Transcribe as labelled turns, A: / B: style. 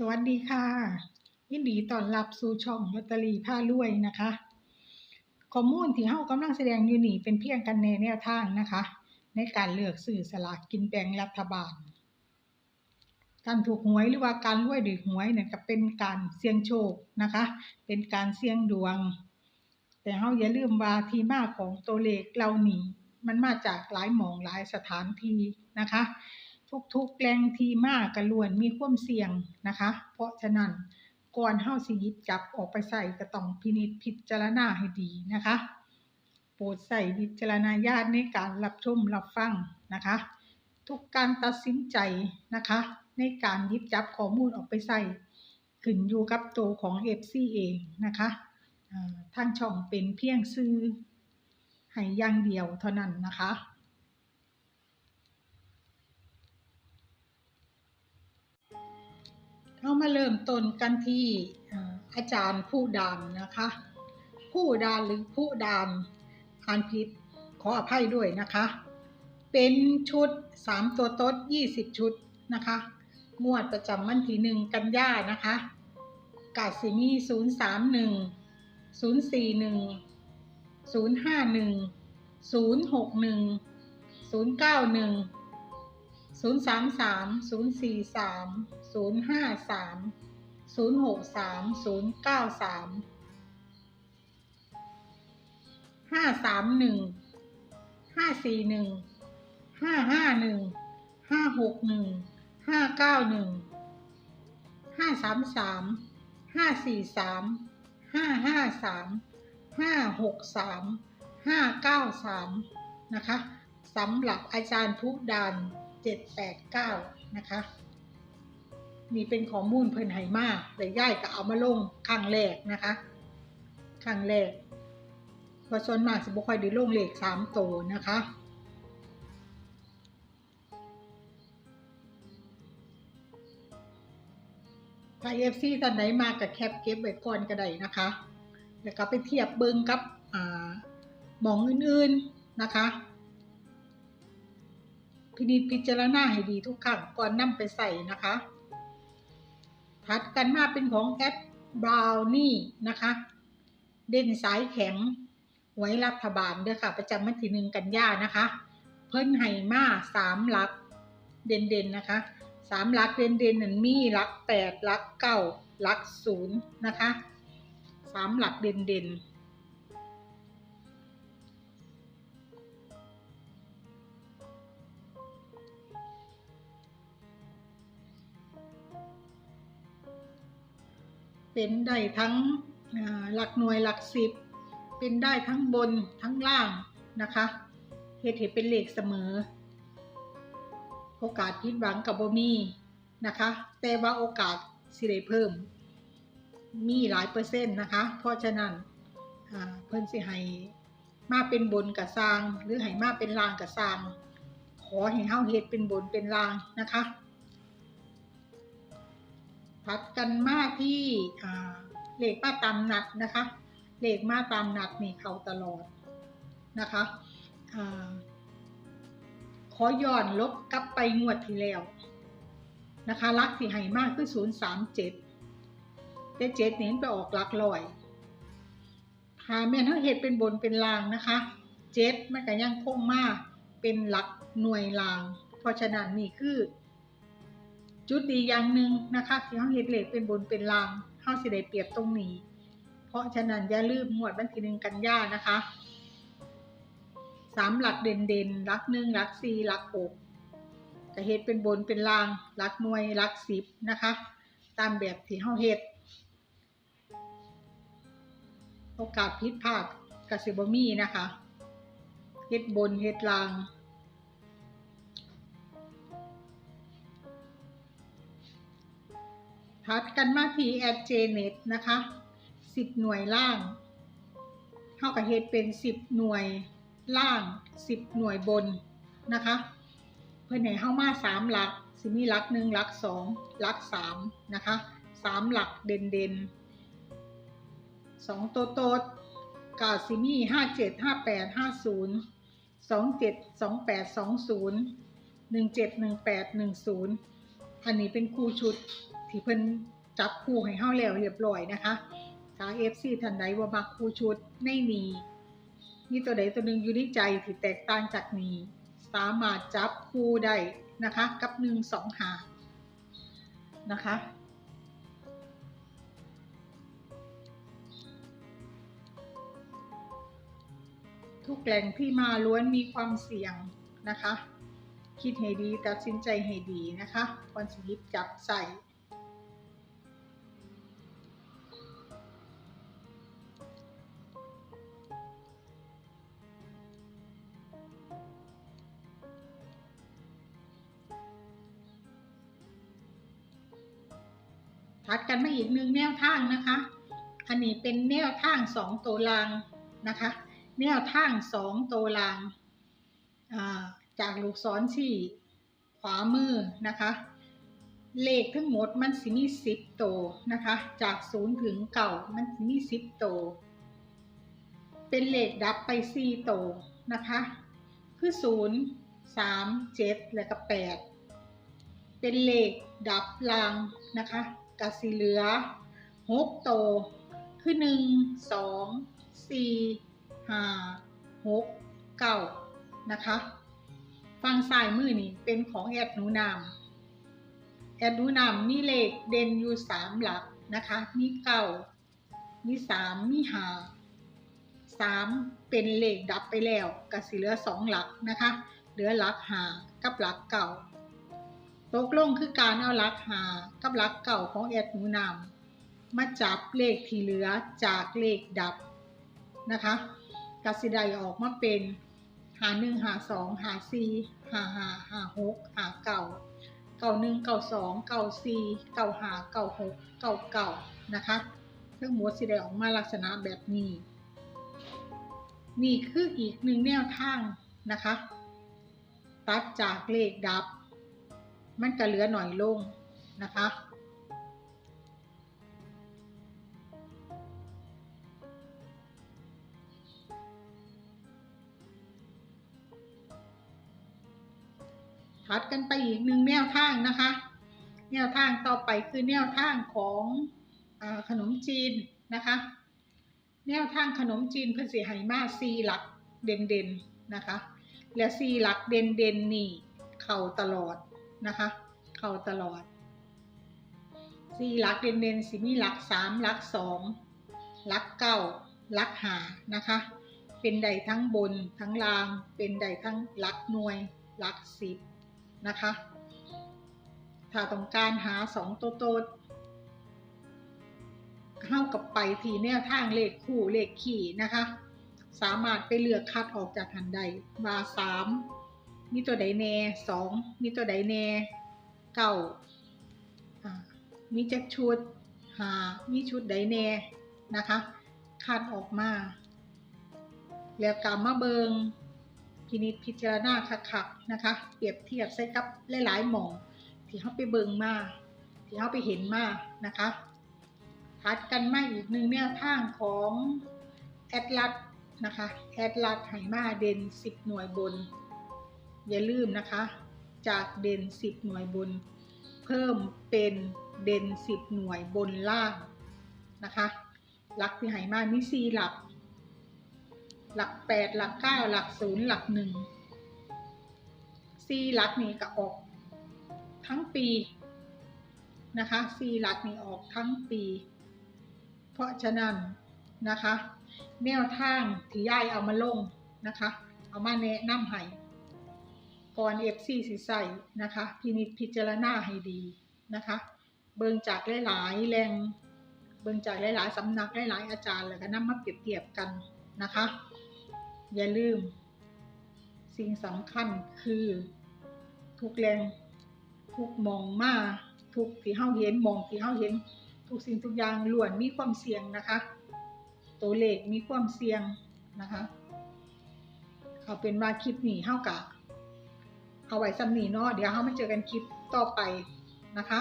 A: สวัสดีค่ะ ยินดีต้อนรับสู่ช่องลอตเตอรี่ผ้ารวยนะคะข้อมูลที่เฮากำลังแสดงอยู่นี่เป็นเพียงกันแนแนวทางนะคะ ในการเลือกซื้อสลากกินแบ่งรัฐบาล การถูกหวยหรือว่าการรวยด้วยหวยเนี่ยก็เป็นการเสี่ยงโชคนะคะ เป็นการเสี่ยงดวง แต่เฮาอย่าลืมว่าที่มาของตัวเลขเหล่านี้มันมาจากหลายหมองหลายสถานที่นะคะ ทุกๆแหล่งทีมาก็ล้วนมีความเสี่ยงนะคะ เพราะฉะนั้นก่อนเฮาสิยิบจับออกไปใส่ก็ต้องพินิจพิจารณาให้ดีนะคะ โปรดใส่วิจารณญาณในการรับชมรับฟังนะคะ ทุกการตัดสินใจนะคะ ในการยิบจับข้อมูลออกไปใส่ขึ้นอยู่กับตัวของ FC เองนะคะอ่าทางช่องเป็นเพียงซื้อให้อย่างเดียวเท่านั้นนะคะ เรามาเริ่มต้นกันที่อาจารย์ผู้ดานนะคะ ผู้ดานหรือผู้ดานอ่านผิดขออภัยด้วยนะคะ เป็นชุด 3 ตัวโต๊ด20 ชุดนะคะ งวดประจำวันที่หนึ่งกันยานะคะ กาสิมี031 041 051 061 091 ศูนย์สามสามศูนย์สี่สามศูนย์ห้าสามศูนย์หกสามศูนย์เก้าสามห้าสามหนึ่งห้าสี่หนึ่งห้าห้าหนึ่งห้าหกหนึ่งห้าเก้าหนึ่งห้าสามสามห้าสี่สามห้าห้าสามห้าหกสามห้าเก้าสามนะคะสำหรับอาจารย์ทุกดาน เจ็ดแปดเก้านะคะ นี่เป็นข้อมูลเพิ่นให้มากแต่ย่ายก็เอามาลงครั้งแรกนะคะครั้งแรกเพราะส่วนมากสิบ่ค่อยได้ลงเลขสามตัวนะคะถ้า FC ท่านไหนมากับแคปเก็บไว้ก่อนก็ได้นะคะ แล้วก็ไปเทียบเบิงกับอ่าหมองอื่นๆนะคะ พินิจพิจารณาให้ดีทุกครั้งก่อนนำไปใส่นะคะ ถัดกันมาเป็นของแอปบราวนี่นะคะ เด่นสายแข็งไว้รัฐบาลเด้อค่ะ ประจำวันที่หนึ่งกันยานะคะ เพิ่นให้มาสามหลักเด่นๆนนะคะสามหลักเด่นๆนั่นมีหลักแปดหลักเก้าหลักศูนย์นะคะสามหลักเด่นๆ เป็นได้ทั้งหลักหน่วยหลักสิบ เป็นได้ทั้งบนทั้งล่างนะคะเฮ็ดให้เป็นเลขเสมอ โอกาสผิดหวังกับบ่มีนะคะ แต่ว่าโอกาสสิได้เพิ่ม มีหลายเปอร์เซ็นต์นะคะ เพราะฉะนั้นเพิ่นสิให้มาเป็นบนกับสร้าง หรือให้มาเป็นล่างกับสร้าง ขอให้เฮาเฮ็ดเป็นบนเป็นล่างนะคะัดกันมากที่อ่าเลขมาตามนัดนะคะเลขมาตามนัดนี่เขาตลอดนะคะอขอย้อนลบกลับไปงวดที่แล้วนะคะลักที่ให้มากคือศูนย์สามเจ็ดแต่เจ็ดเน้นไปออกลักลอยหาแม่นเขาเห็ดเป็นบนเป็นลางนะคะเจ็ดมันก็ยังคงมากเป็นหลักหน่วยลาง เพราะฉะนั้นนี่คือ จุดดีอย่างหนึ่งนะคะที่เขาเฮ็ดเลขเป็นบนเป็นล่างเขาสิได้เปรียบตรงนี้ เพราะฉะนั้นอย่าลืมงวดวันที่หนึ่งกันยานะคะสามหลักเด่นเด่นๆหลักหนึ่งหลักสี่หลักหกก็เฮ็ดเป็นบนเป็นล่างหลักหน่วยหลักสิบนะคะ ตามแบบที่เขาเฮ็ดโอกาสผิดพลาดกสิบมีนะคะเฮ็ดบนเฮ็ดล่าง ถัดกันมาที่แอดเจเน็ตนะคะ10หน่วยล่างเท่ากับเฮดเป็น10หน่วยล่าง10หน่วยบนนะคะ เพื่อนให้เข้ามา3หลักสิมีหลัก1หลัก2หลัก3นะคะ3หลักเด่นเด่น2โตโตดกาสิมี57 58 50 27 28 20 17 18 10อันนี้เป็นคู่ชุด ที่เพิ่นจับคู่ให้เฮาแล้วเรียบร้อยนะคะถ้า FC ท่านใดว่ามักคู่ชุดในนี้มีตัวใดตัวหนึ่งอยู่ในใจที่แตกต่างจากนี้ สามารถจับคู่ได้นะคะ กับหนึ่งสองหานะคะทุกแหล่งที่มาล้วนมีความเสี่ยงนะคะ คิดให้ดีตัดสินใจให้ดีนะคะก่อนสิหยิบจับใส่ ถัดกันมาอีกหนึ่งแนวทางนะคะ อันนี้เป็นแนวทางสองตัวรางนะคะ แนวทางสองตัวรางาจากลูกศรที่ขวามือนะคะ เลขทั้งหมดมันสิมีสิบตัวนะคะ จากศูนย์ถึงเก่ามันสิมีสิบตัวเป็นเลขดับไปสี่ตัวนะคะ คือศูนย์สามเจ็ดและก็แปดเป็นเลขดับลางนะคะ กสิเหลือหกโต คือหนึ่งสองสี่ห้าหกเก้านะคะฟังซ้ายมือนี่เป็นของแอดนูนามแอดนูนามมีเลขเด่นอยู่สามหลักนะคะ มีเก้ามีสามมีห้าสามเป็นเลขดับไปแล้วกสิเหลือสองหลักนะคะ เหลือหลักห้ากับหลักเก่า ตกลงคือการเอาลักหากับลักเก่าของแอดหนูนำมาจับเลขที่เหลือจากเลขดับนะคะกสิได้ออกมาเป็นหาหนึ่งหาสองหาสี่หาหาหาหกหาเก่าเก่าหนึ่งเก่าสองเก่าสี่เก่าหาเก่าหกเก่าเก่านะคะทั้งหมดสิได้ออกมาลักษณะแบบนี้นี่คืออีกหนึ่งแนวทางนะคะ ตัดจากเลขดับ มันก็เหลือหน่อยลงนะคะถัดกันไปอีกหนึ่งแนวทางนะคะ แนวทางต่อไปคือแนวทางของอขนมจีนนะคะ แนวทางขนมจีนเพื่อสีไหมาซีหลักเด่นๆนะคะ และซีหลักเด่นๆนี่เข่าตลอด นะคะ เข่าตลอดสี่หลักเด่นๆสิมีหลักสามหลักสองหลักเก้าหลักหานะคะ เป็นใดทั้งบนทั้งล่าง เป็นใดทั้งหลักหน่วยหลักสิบนะคะ ถ้าต้องการหาสองตัวโตเข้ากับไปทีแนวทางเลขคู่เลขขี่นะคะ สามารถไปเลือกคัดออกจากหันใดว่าสาม มีตัวใดแน่สองมีตัวใดแน่เก้ามีจักชุดหามีชุดใดแน่นะคะคัดออกมา แล้วกามาเบิงพินิจพิจารณาคักๆนะคะ เปรียบเทียบใส่กับหลายๆหมองที่เขาไปเบิงมาที่เขาไปเห็นมานะคะถัดกันมาอีกหนึ่งแนวทางของแอดลัสนะคะแอดลัสไหมาเด่น10 หน่วยบน อย่าลืมนะคะ จากเด่น 10 หน่วยบน เพิ่มเป็นเด่น 10 หน่วยบนล่างนะคะ หลักที่ไหมามี4หลัก หลัก 8 หลัก 9 หลัก 0 หลัก 1 4 หลักนี้ก็ออกทั้งปีนะคะ4หลักนี้ออกทั้งปี เพราะฉะนั้นนะคะ แนวทางที่ย่ายเอามาลงนะคะ เอามาแนะนำให้ ก่อน FC สิใส่นะคะพินิจพิจารณาให้ดีนะคะ เบิ่งจากหลายๆแหล่งเบิ่งจากหลายๆสำนักหลายๆอาจารย์แล้วก็นำมาเปรียบเทียบกันนะคะ อย่าลืม สิ่งสำคัญคือทุกแรงทุกมองมาทุกที่เฮาเห็นมองที่เฮาเห็น ทุกสิ่งทุกอย่างล้วนมีความเสี่ยงนะคะ ตัวเลขมีความเสี่ยงนะคะเอาเป็นว่าคลิปนี้เฮากะ เอาไว้ซ้ำนีเนาะเดี๋ยวเขามาเจอกันคลิปต่อไปนะคะ